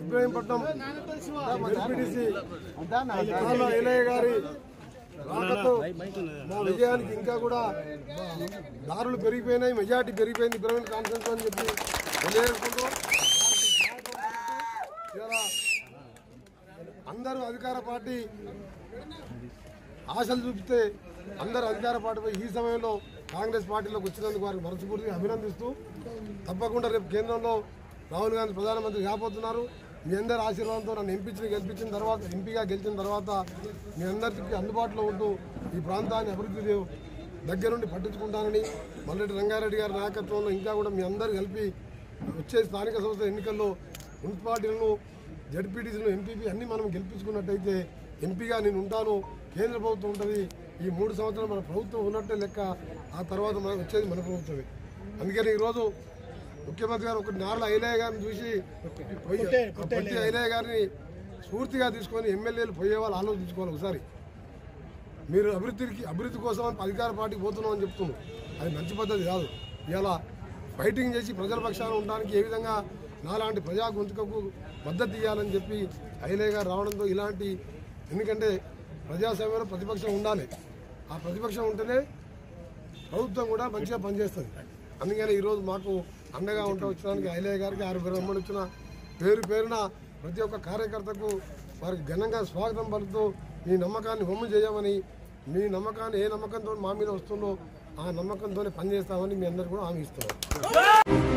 Ibrahimpatnam MPTC Ilaiah గారి రాకతో మా విజయానికి ఇంకా కూడా దారులు పెరిగిపోయినాయి మెజార్టీ పెరిగిపోయింది ఇబ్రాహీం కాన్ఫరెన్స్ అని చెప్పి ఇలా అందరూ అధికార పార్టీ ఆశలు చూపితే అందరూ అధికార పార్టీపై ఈ సమయంలో కాంగ్రెస్ పార్టీలోకి వచ్చినందుకు వారికి మనస్ఫూర్తిగా అభినందిస్తూ తప్పకుండా రేపు కేంద్రంలో రాహుల్ గాంధీ ప్రధానమంత్రి కాబోతున్నారు. మీ అందరి ఆశీర్వాదంతో నన్ను ఎంపించిన గెలిపించిన తర్వాత ఎంపీగా గెలిచిన తర్వాత మీ అందరికీ అందుబాటులో ఉంటూ ఈ ప్రాంతాన్ని అభివృద్ధి దగ్గరుండి పట్టించుకుంటానని మల్లెడ్డి రంగారెడ్డి గారి నాయకత్వంలో ఇంకా కూడా మీ అందరు కలిపి వచ్చే స్థానిక సంస్థల ఎన్నికల్లో మున్సిపాలిటీలను జడ్పీటీసీలు ఎంపీపీ అన్ని మనం గెలిపించుకున్నట్టయితే ఎంపీగా నేను ఉంటాను. కేంద్ర ప్రభుత్వం ఉంటుంది. ఈ మూడు సంవత్సరాలు మన ప్రభుత్వం ఉన్నట్టే లెక్క ఆ తర్వాత మనకు వచ్చేది మన ప్రభుత్వమే. అందుకని ఈరోజు ముఖ్యమంత్రి గారు ఒక నార్ల ఐలయ్య గారిని చూసి పోయి- పొట్టి ఐలయ్య గారిని స్ఫూర్తిగా తీసుకొని ఎమ్మెల్యేలు పోయే వాళ్ళు ఆలోచించుకోవాలి ఒకసారి. మీరు అభివృద్ధికి అభివృద్ధి కోసం అని అధికార పార్టీకి పోతున్నాం అని చెప్తున్నాం. అది మంచి పద్ధతి కాదు. ఇలా ఫైటింగ్ చేసి ప్రజల పక్షాన ఉండడానికి ఏ విధంగా నాలాంటి ప్రజా గొంతుకకు మద్దతు ఇవ్వాలని చెప్పి గారు రావడంతో ఇలాంటి ఎందుకంటే ప్రజాస్వామ్యంలో ప్రతిపక్షం ఉండాలి. ఆ ప్రతిపక్షం ఉంటేనే ప్రభుత్వం కూడా మంచిగా పనిచేస్తుంది. అందుకని ఈరోజు మాకు అండగా ఉంటూ వచ్చడానికి ఐలయ్య గారికి ఆరు బ్రహ్మలు వచ్చిన పేరు పేరున ప్రతి ఒక్క కార్యకర్తకు వారికి ఘనంగా స్వాగతం పలుకుతూ మీ నమ్మకాన్ని హోమం చేయమని మీ నమ్మకాన్ని ఏ నమ్మకంతో మా మీద వస్తుందో ఆ నమ్మకంతోనే పనిచేస్తామని మీ అందరికీ కూడా హామీ ఇస్తున్నాం.